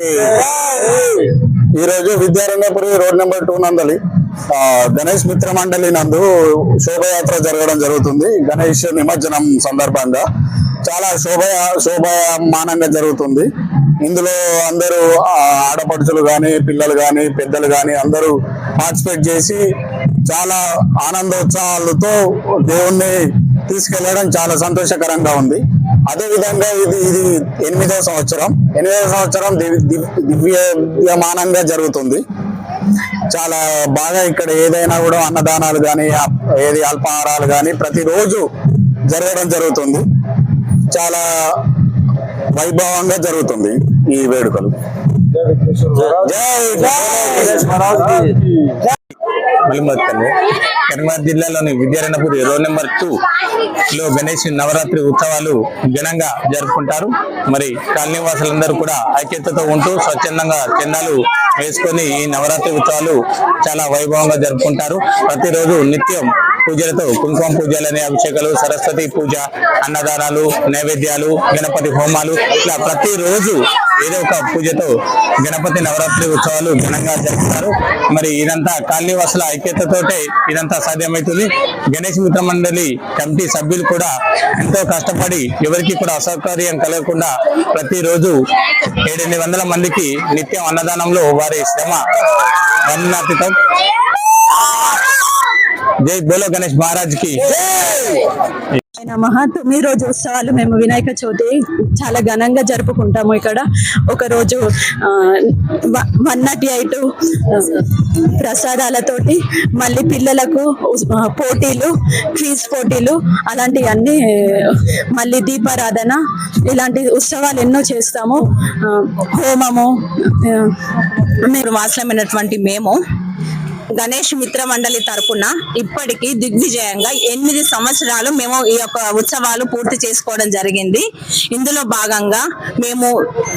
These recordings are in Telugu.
ఈ రోజు విద్యారణ్యపురి రోడ్ నెంబర్ టూ నందలి గణేష్ మిత్ర మండలి నందు శోభయాత్ర జరగడం జరుగుతుంది. గణేష్ నిమజ్జనం సందర్భంగా చాలా శోభ శోభమానంగా జరుగుతుంది. ఇందులో అందరూ ఆడపడుచులు కానీ పిల్లలు కానీ పెద్దలు కానీ అందరూ పార్టిసిపేట్ చేసి చాలా ఆనందోత్సాహాలతో దేవుణ్ణి తీసుకెళ్ళడం చాలా సంతోషకరంగా ఉంది. అదే విధంగా ఇది ఇది ఎనిమిదవ సంవత్సరం. ఎనిమిదవ సంవత్సరం దివ్- దివ్- దివ్యమానంగా జరుగుతుంది. చాలా బాగా ఇక్కడ ఏదైనా కూడా అన్నదానాలు కానీ ఏది అల్పాహారాలు కానీ ప్రతిరోజు జరగడం జరుగుతుంది. చాలా వైభవంగా జరుగుతుంది ఈ వేడుకలు. జై మలిమత్తలు కరీంనగర్ జిల్లాలోని విద్యారణపురి రోడ్ నెంబర్ టూ లో గణేష్ నవరాత్రి ఉత్సవాలు ఘనంగా జరుపుకుంటారు. మరి కాలనీ వాసులందరూ కూడా ఐక్యతతో ఉంటూ స్వచ్ఛందంగా చందాలు వేసుకొని ఈ నవరాత్రి ఉత్సవాలు చాలా వైభవంగా జరుపుకుంటారు. ప్రతిరోజు నిత్యం పూజలతో కుంకుమ పూజలని అభిషేకాలు సరస్వతి పూజ అన్నదానాలు నైవేద్యాలు గణపతి హోమాలు ఇట్లా ప్రతిరోజు ఏదో ఒక పూజతో గణపతి నవరాత్రి ఉత్సవాలు ఘనంగా జరుపుతారు. మరి ఇదంతా కాళీవాసుల ఐక్యతతోటే ఇదంతా సాధ్యమవుతుంది. గణేష్ మిత్ర మండలి కమిటీ సభ్యులు కూడా ఎంతో కష్టపడి ఎవరికి కూడా అసౌకర్యం కలగకుండా ప్రతిరోజు ఏడెనిమిది వందల మందికి నిత్యం అన్నదానంలో వారి శ్రమ వర్ణాతీతం జై బోలో గణేష్ మహారాజ్కి నమః. తొమ్మిది రోజు ఉత్సవాలు మేము వినాయక చవితి చాలా ఘనంగా జరుపుకుంటాము ఇక్కడ. ఒక రోజు వన్ నాట్ ఎయిట్ ప్రసాదాలతోటి మళ్ళీ పిల్లలకు పోటీలు క్విజ్ పోటీలు అలాంటివన్నీ మళ్ళీ దీపారాధన ఇలాంటి ఉత్సవాలు ఎన్నో చేస్తాము. హోమము మీరు వాసనమైనటువంటి మేము. గణేష్ మిత్ర మండలి తరపున ఇప్పటికీ దిగ్విజయంగా ఎనిమిది సంవత్సరాలు మేము ఈ యొక్క ఉత్సవాలు పూర్తి చేసుకోవడం జరిగింది. ఇందులో భాగంగా మేము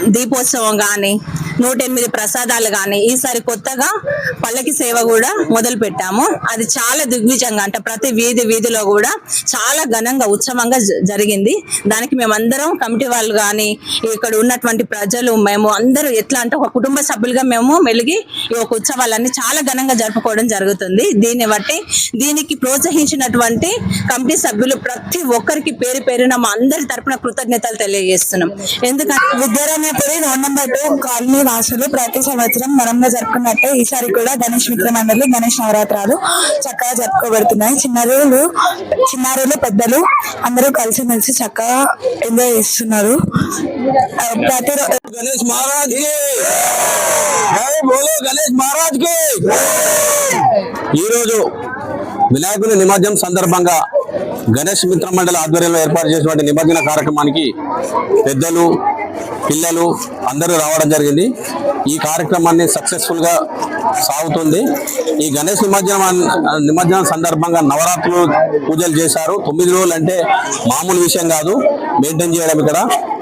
దీపోత్సవం కానీ నూట ఎనిమిది ప్రసాదాలు కానీ ఈసారి కొత్తగా పల్లకి సేవ కూడా మొదలు పెట్టాము. అది చాలా దిగ్విజంగా అంటే ప్రతి వీధి వీధిలో కూడా చాలా ఘనంగా ఉత్సవంగా జ- జరిగింది. దానికి మేమందరం కమిటీ వాళ్ళు కానీ ఇక్కడ ఉన్నటువంటి ప్రజలు మేము అందరూ ఎట్లా అంటే ఒక కుటుంబ సభ్యులుగా మేము మెలిగి ఈ యొక్క ఉత్సవాలన్నీ చాలా ఘనంగా జరుపుకోవడం జరుగుతుంది. దీన్ని బట్టి దీనికి ప్రోత్సహించినటువంటి కమిటీ సభ్యులు ప్రతి ఒక్కరికి పేరు పేరున మా అందరి తరపున కృతజ్ఞతలు తెలియజేస్తున్నాం. ఎందుకంటే విద్యారణ్యపురి రోడ్ నెంబర్ టూ కాలనీ వాసులు ప్రతి సంవత్సరం మనంగా జరుపుకున్నట్టే ఈసారి కూడా గణేష్ మిత్ర మండలి గణేష్ నవరాత్రాలు చక్కగా జరుపుకోబడుతున్నాయి. చిన్నారులు చిన్నారులు పెద్దలు అందరూ కలిసిమెలిసి చక్కగా ఎంజాయ్ చేస్తున్నారు. ప్రతి గణేష్ మహారాజ్ బోలో గణేష్ మహారాజ్కి! ఈ రోజు వినాయకుని నిమజ్జనం సందర్భంగా గణేష్ మిత్ర మండలి ఆధ్వర్యంలో ఏర్పాటు చేసినటువంటి నిమజ్జన కార్యక్రమానికి పెద్దలు పిల్లలు అందరూ రావడం జరిగింది. ఈ కార్యక్రమాన్ని సక్సెస్ఫుల్గా సాగుతుంది. ఈ గణేష్ నిమజ్జనం నిమజ్జనం సందర్భంగా నవరాత్రులు పూజలు చేశారు. తొమ్మిది రోజులు అంటే మామూలు విషయం కాదు. మెయింటైన్ చేయడం ఇక్కడ.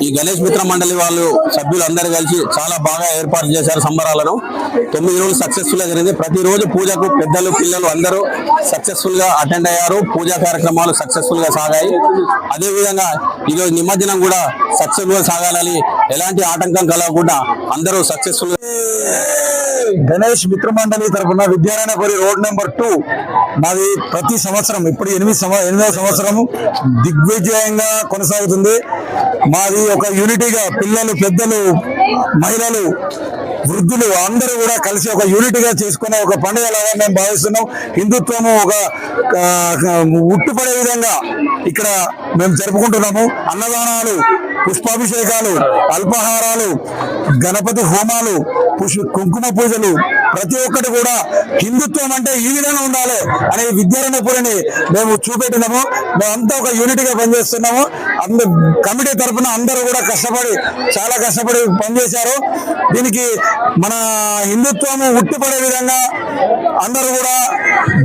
ఈ గణేష్ మిత్ర మండలి వాళ్ళు సభ్యులు అందరూ కలిసి చాలా బాగా ఏర్పాటు చేశారు సంబరాలను. తొమ్మిది రోజులు సక్సెస్ఫుల్గా జరిగింది. ప్రతిరోజు పూజకు పెద్దలు పిల్లలు అందరూ సక్సెస్ఫుల్గా అటెండ్ అయ్యారు. పూజా కార్యక్రమాలు సక్సెస్ఫుల్గా సాగాయి. అదేవిధంగా ఈరోజు నిమజ్జనం కూడా సక్సెస్ఫుల్గా సాగాలని ఎలాంటి ఆటంకం కలగకుండా అందరూ సక్సెస్ఫుల్గా గణేష్ మిత్రమండలి తరఫున విద్యారాయణపురి రోడ్ నెంబర్ టూ. మాది ప్రతి సంవత్సరం ఇప్పుడు ఎనిమిది సంవ ఎనిమిదవ సంవత్సరం దిగ్విజయంగా కొనసాగుతుంది. మాది ఒక యూనిటీగా పిల్లలు పెద్దలు మహిళలు వృద్ధులు అందరూ కూడా కలిసి ఒక యూనిట్గా చేసుకునే ఒక పండుగలాగా మేము భావిస్తున్నాం. హిందుత్వము ఒక ఉట్టుపడే విధంగా ఇక్కడ మేము జరుపుకుంటున్నాము. అన్నదానాలు పుష్పాభిషేకాలు అల్పాహారాలు గణపతి హోమాలు పుష్ కుంకుమ పూజలు ప్రతి ఒక్కటి కూడా హిందుత్వం అంటే ఈ విధంగా ఉండాలి అనే విద్యారణపురిని మేము చూపెట్టినాము. మేమంతా ఒక యూనిట్గా పనిచేస్తున్నాము. అందు కమిటీ తరఫున అందరూ కూడా కష్టపడి చాలా కష్టపడి పనిచేశారు. దీనికి మన హిందుత్వము ఉట్టిపడే విధంగా అందరూ కూడా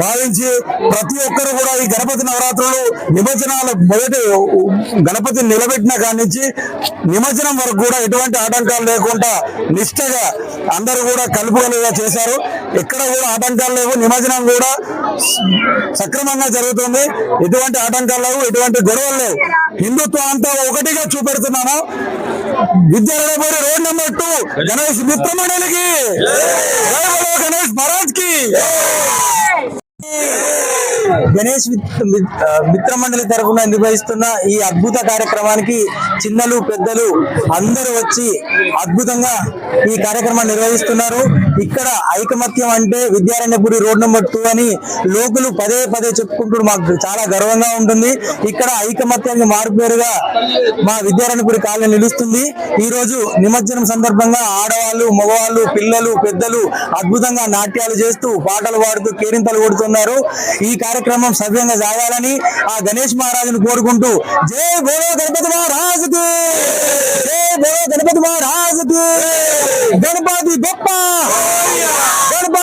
భావించి ప్రతి ఒక్కరు కూడా ఈ గణపతి నవరాత్రులు నిమజ్జనాలు మొదటి గణపతి నిలబెట్టిన కాడి నుంచి నిమజ్జనం వరకు కూడా ఎటువంటి ఆటంకాలు లేకుండా నిష్టగా అందరూ కూడా కలుపుకలుగా చేశారు. ఎక్కడ కూడా ఆటంకాలు లేవు. నిమజ్జనం కూడా సక్రమంగా జరుగుతుంది. ఎటువంటి ఆటంకాలు లేవు. ఎటువంటి గొడవలు లేవు. హిందుత్వం అంతా ఒకటిగా చూపెడుతున్నాము. Vidyalayapuri road number two. Ganesh మిత్రమండలికి మండలికి గణేష్ మహారాజ్కి గణేష్ మిత్- మిత్- మిత్రమండలి తరఫున నిర్వహిస్తున్న ఈ అద్భుత కార్యక్రమానికి చిన్నలు పెద్దలు అందరూ వచ్చి అద్భుతంగా ఈ కార్యక్రమాన్ని నిర్వహిస్తున్నారు. ఇక్కడ ఐకమత్యం అంటే విద్యారణ్యపురి రోడ్ నెంబర్ టూ అని లోకులు పదే పదే చెప్పుకుంటూ మాకు చాలా గర్వంగా ఉంటుంది. ఇక్కడ ఐకమత్యానికి మారుపేరుగా మా విద్యారణ్యపురి కాలనీ నిలుస్తుంది. ఈ రోజు నిమజ్జనం సందర్భంగా ఆడవాళ్ళు మగవాళ్ళు పిల్లలు పెద్దలు అద్భుతంగా నాట్యాలు చేస్తూ పాటలు పాడుతూ కేరింతలు కొడుతున్నారు. ఈ కార్యక్రమం సవ్యంగా సాగాలని ఆ గణేష్ మహారాజును కోరుకుంటూ జై బోలో గణపతి మహారాజుకి! జై బోలో గణపతి మహారాజుకి! గణపతి గొప్ప! గణపతి